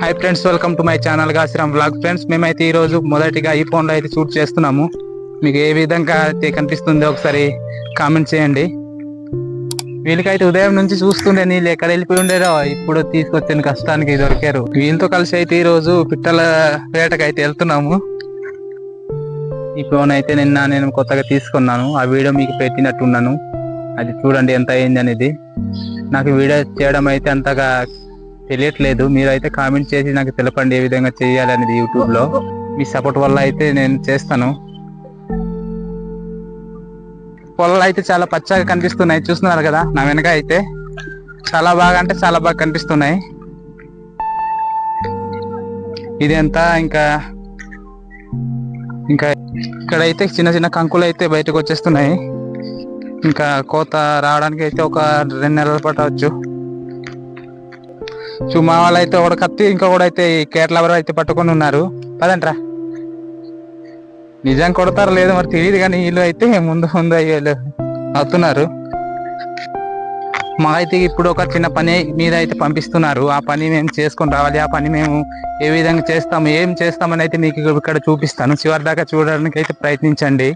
Hi friends welcome to my channel Gasiram blog friends మేమైతే ఈ రోజు మొదటిగా ఈ ఫోన్లో అయితే షూట్ చేస్తున్నాము. మీకు ఏ విధంగా అయితే కనిపిస్తుందో ఒకసారి కామెంట్ చేయండి. వీళ్ళకైతే ఉదయం నుంచి చూస్తుండే నీళ్ళు ఎక్కడ వెళ్ళిపోయి ఉండేదో ఇప్పుడు తీసుకొచ్చిన కష్టానికి దొరికారు. వీళ్ళతో కలిసి అయితే ఈరోజు పిట్టల వేటకు అయితే వెళ్తున్నాము. ఈ ఫోన్ అయితే నిన్న నేను కొత్తగా తీసుకున్నాను. ఆ వీడియో మీకు పెట్టినట్టున్నాను. అది చూడండి ఎంత అయింది అనేది. నాకు వీడియో చేయడం అయితే అంతగా తెలియట్లేదు. మీరు అయితే కామెంట్ చేసి నాకు తెలపండి ఏ విధంగా చేయాలి అనేది యూట్యూబ్లో మీ సపోర్ట్ వల్ల అయితే నేను చేస్తాను. పొలాలు అయితే చాలా పచ్చగా కనిపిస్తున్నాయి. చూస్తున్నారు కదా నా వెనక అయితే. చాలా బాగా అంటే చాలా బాగా కనిపిస్తున్నాయి. ఇదంతా ఇంకా ఇంకా ఇక్కడైతే చిన్న చిన్న కంకులు అయితే బయటకు వచ్చేస్తున్నాయి. ఇంకా కోత రావడానికి అయితే ఒక రెండు నెలలు పట్టవచ్చు చూ మా వాళ్ళు అయితే ఒక కత్తి ఇంకా కూడా అయితే ఈ కేరళ వారు అయితే పట్టుకొని ఉన్నారు. పదంట్రా నిజం కొడతారు లేదు మరి తెలియదు కానీ వీళ్ళు అయితే ముందు ముందు అయ్యేళ్ళు అవుతున్నారు. మా అయితే ఇప్పుడు ఒక చిన్న పని మీద అయితే పంపిస్తున్నారు. ఆ పని మేము చేసుకొని రావాలి. ఆ పని మేము ఏ విధంగా చేస్తాము ఏం చేస్తామని అయితే మీకు ఇక్కడ చూపిస్తాను. చివరి దాకా చూడడానికి అయితే ప్రయత్నించండి.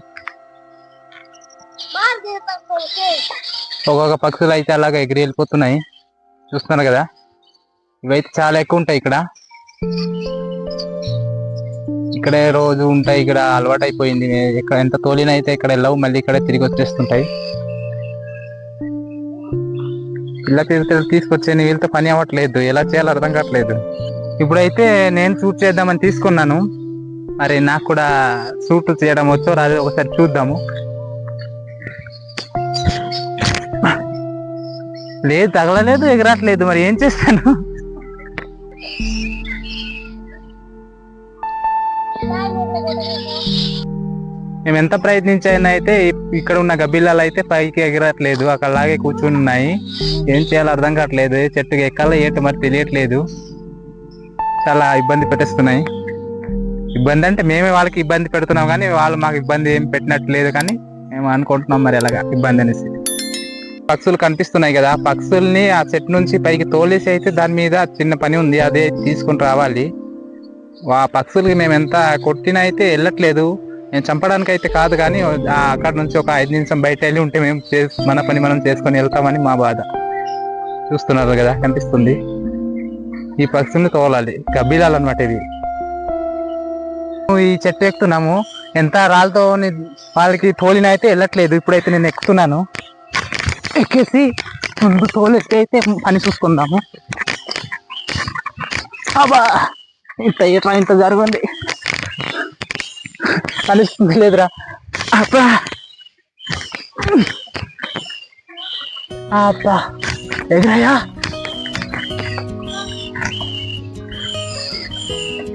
ఒక్కొక్క పక్షులు అయితే అలాగ ఎగిరి వెళ్ళిపోతున్నాయి. చూస్తున్నారు కదా? ఇవైతే చాలా ఎక్కువ ఉంటాయి ఇక్కడ. ఇక్కడే రోజు ఉంటాయి ఇక్కడ అలవాటు అయిపోయింది ఇక్కడ ఎంత తోలినైతే ఇక్కడ వెళ్ళవు మళ్ళీ ఇక్కడ తిరిగి వచ్చేస్తుంటాయి. ఇలా తిరిగి తీసుకొచ్చే వీళ్ళతో పని అవ్వట్లేదు. ఎలా చేయాలో అర్థం కావట్లేదు. ఇప్పుడైతే నేను షూట్ చేద్దామని తీసుకున్నాను. మరి నాకు కూడా షూట్ చేయడం వచ్చో రాదు ఒకసారి చూద్దాము. లేదు తగలలేదు ఎగరట్లేదు. మరి ఏం చేస్తాను? మేము ఎంత ప్రయత్నించైనా అయితే ఇక్కడ ఉన్న గబ్బిలాలు అయితే పైకి ఎగరట్లేదు అక్కడ లాగే కూర్చుని ఉన్నాయి. ఏం చేయాలో అర్థం కావట్లేదు ఏ చెట్టుకి ఎక్కాలో ఏంటో మరి తెలియట్లేదు. చాలా ఇబ్బంది పెట్టేస్తున్నాయి. ఇబ్బంది అంటే మేమే వాళ్ళకి ఇబ్బంది పెడుతున్నాం కానీ వాళ్ళు మాకు ఇబ్బంది ఏం పెట్టినట్టు లేదు కానీ మేము అనుకుంటున్నాం మరి ఎలాగా ఇబ్బంది అనేసి. పక్షులు కనిపిస్తున్నాయి కదా. పక్షుల్ని ఆ చెట్టు నుంచి పైకి తోలేసి అయితే దాని మీద చిన్న పని ఉంది. అదే తీసుకుని రావాలి. ఆ పక్షులకి మేము ఎంత కొట్టినా అయితే వెళ్ళట్లేదు. నేను చంపడానికి అయితే కాదు కానీ అక్కడ నుంచి ఒక ఐదు నిమిషం బయట వెళ్ళి ఉంటే మేము చేస్- మన పని మనం చేసుకొని వెళ్తామని మా బాధ. చూస్తున్నారు కదా కనిపిస్తుంది. ఈ పక్షుల్ని తోలాలి. గబ్బిలాలు అనమాట ఇవి. ఈ చెట్టు ఎక్కుతున్నాము. ఎంత రాళ్ళతో వాళ్ళకి తోలిన అయితే వెళ్ళట్లేదు. ఇప్పుడైతే నేను ఎక్కుతున్నాను. ఎక్కేసి ముందు తోలెత్తి అయితే పని చూసుకుందాము అబ్బా ఇంత ఇట్లా ఇంత జరగండి కలుస్తుంది లేదురా అబ్బా అబ్బా ఎదురయ్యా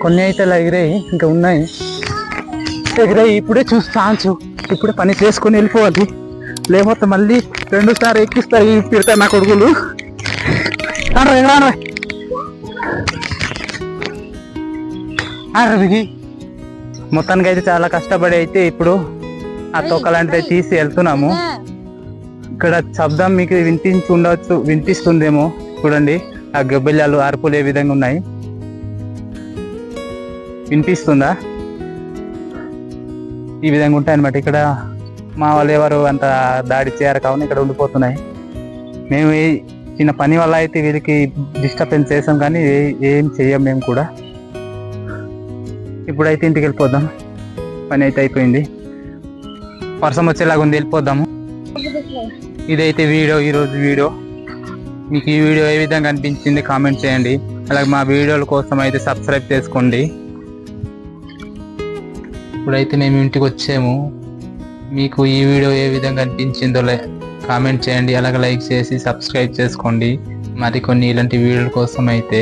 కొన్ని అయితే ఇలా ఎగిరాయి ఇంకా ఉన్నాయి ఎగిరాయి ఇప్పుడే చూస్తాను ఇప్పుడే పని చేసుకొని వెళ్ళిపోవాలి లేకపోతే మళ్ళీ రెండు సార్లు ఎక్కిస్తారు ఈ తిడతా నా కొడుకులు. రాను. మొత్తానికి అయితే చాలా కష్టపడి అయితే ఇప్పుడు ఆ తొక్కలాంటివి తీసి వెళ్తున్నాము. ఇక్కడ శబ్దం మీకు వినిపించి ఉండవచ్చు వినిపిస్తుందేమో చూడండి. ఆ గబ్బిలాలు అరుపులు ఏ విధంగా ఉన్నాయి? వినిపిస్తుందా? ఈ విధంగా ఉంటాయి అనమాట ఇక్కడ. మా వాళ్ళు ఎవరు అంత దాడి చేయరు కావున ఇక్కడ ఉండిపోతున్నాయి. మేము ఏ చిన్న పని వల్ల అయితే వీరికి డిస్టర్బెన్స్ చేసాం కానీ ఏ- ఏం చెయ్యం మేము కూడా. ఇప్పుడైతే ఇంటికి వెళ్ళిపోదాం. పని అయితే అయిపోయింది. వర్షం వచ్చేలాగా ఉంది వెళ్ళిపోదాము. ఇదైతే వీడియో ఈరోజు వీడియో. మీకు ఈ వీడియో ఏ విధంగా అనిపించింది కామెంట్ చేయండి. అలాగే మా వీడియోల కోసం అయితే సబ్స్క్రైబ్ చేసుకోండి. ఇప్పుడైతే మేము ఇంటికి వచ్చాము. మీకు ఈ వీడియో ఏ విధంగా అనిపించిందో కామెంట్ చేయండి అలాగే లైక్ చేసి సబ్స్క్రైబ్ చేసుకోండి. మరి కొన్ని ఇలాంటి వీడియోల కోసం అయితే